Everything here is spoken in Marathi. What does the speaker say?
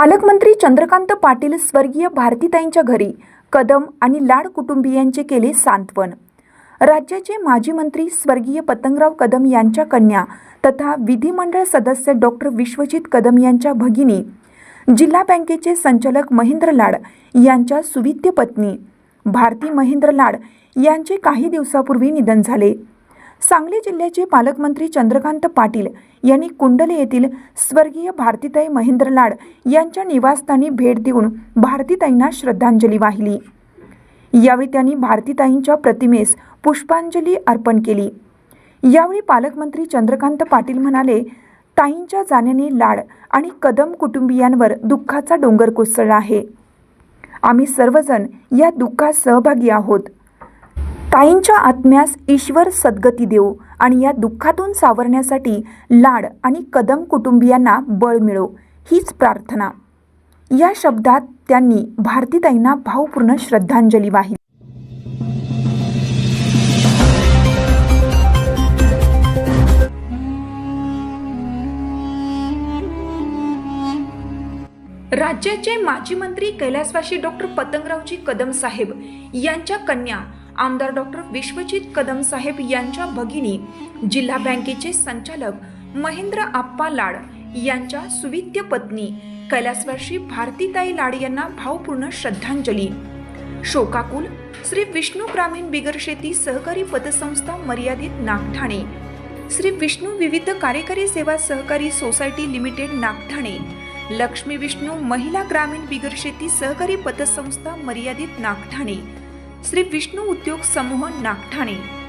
पालकमंत्री चंद्रकांत पाटील स्वर्गीय भारतीताईंच्या घरी कदम आणि लाड कुटुंबियांचे केले सांत्वन. राज्याचे माजी मंत्री स्वर्गीय पतंगराव कदम यांच्या कन्या तथा विधिमंडळ सदस्य डॉक्टर विश्वजित कदम यांच्या भगिनी जिल्हा बँकेचे संचालक महेंद्र लाड यांच्या सुविद्य पत्नी भारती महेंद्र लाड यांचे काही दिवसापूर्वी निधन झाले. सांगली जिल्ह्याचे पालकमंत्री चंद्रकांत पाटील यांनी कुंडले येथील स्वर्गीय भारतीताई महेंद्र लाड यांच्या निवासस्थानी भेट देऊन भारतीताईंना श्रद्धांजली वाहिली. यावेळी त्यांनी भारतीताईंच्या प्रतिमेस पुष्पांजली अर्पण केली. यावेळी पालकमंत्री चंद्रकांत पाटील म्हणाले ताईंच्या जाण्याने लाड आणि कदम कुटुंबियांवर दुःखाचा डोंगर कोसळला आहे. आम्ही सर्वजण या दुःखात सहभागी आहोत. ताईंच्या आत्म्यास ईश्वर सद्गती देऊ आणि या दुःखातून सावरण्यासाठी लाड आणि कदम कुटुंबियांना बळ मिळो हीच प्रार्थना. या शब्दात त्यांनी भारतीताईंना भावपूर्ण श्रद्धांजली वाहिली. राज्याचे माजी मंत्री कैलासवासी डॉक्टर पतंगरावजी कदम साहेब यांच्या कन्या आमदार डॉक्टर विश्वजित कदम साहेब यांच्या भगिनी जिल्हा बँकेचे संचालक महेंद्र आप्पा लाड यांच्या सुविद्य पत्नी कैलासवर्षी भारतीताई लाड यांना भावपूर्ण श्रद्धांजली. शोकाकुल श्री विष्णू ग्रामीण बिगर शेती सहकारी पतसंस्था मर्यादित नागठाणे. श्री विष्णू विविध कार्यकारी सेवा सहकारी सोसायटी लिमिटेड नागठाणे. लक्ष्मी विष्णू महिला ग्रामीण बिगर शेती सहकारी पतसंस्था मर्यादित नागठाणे. श्री विष्णू उद्योग समूह नागठाणे.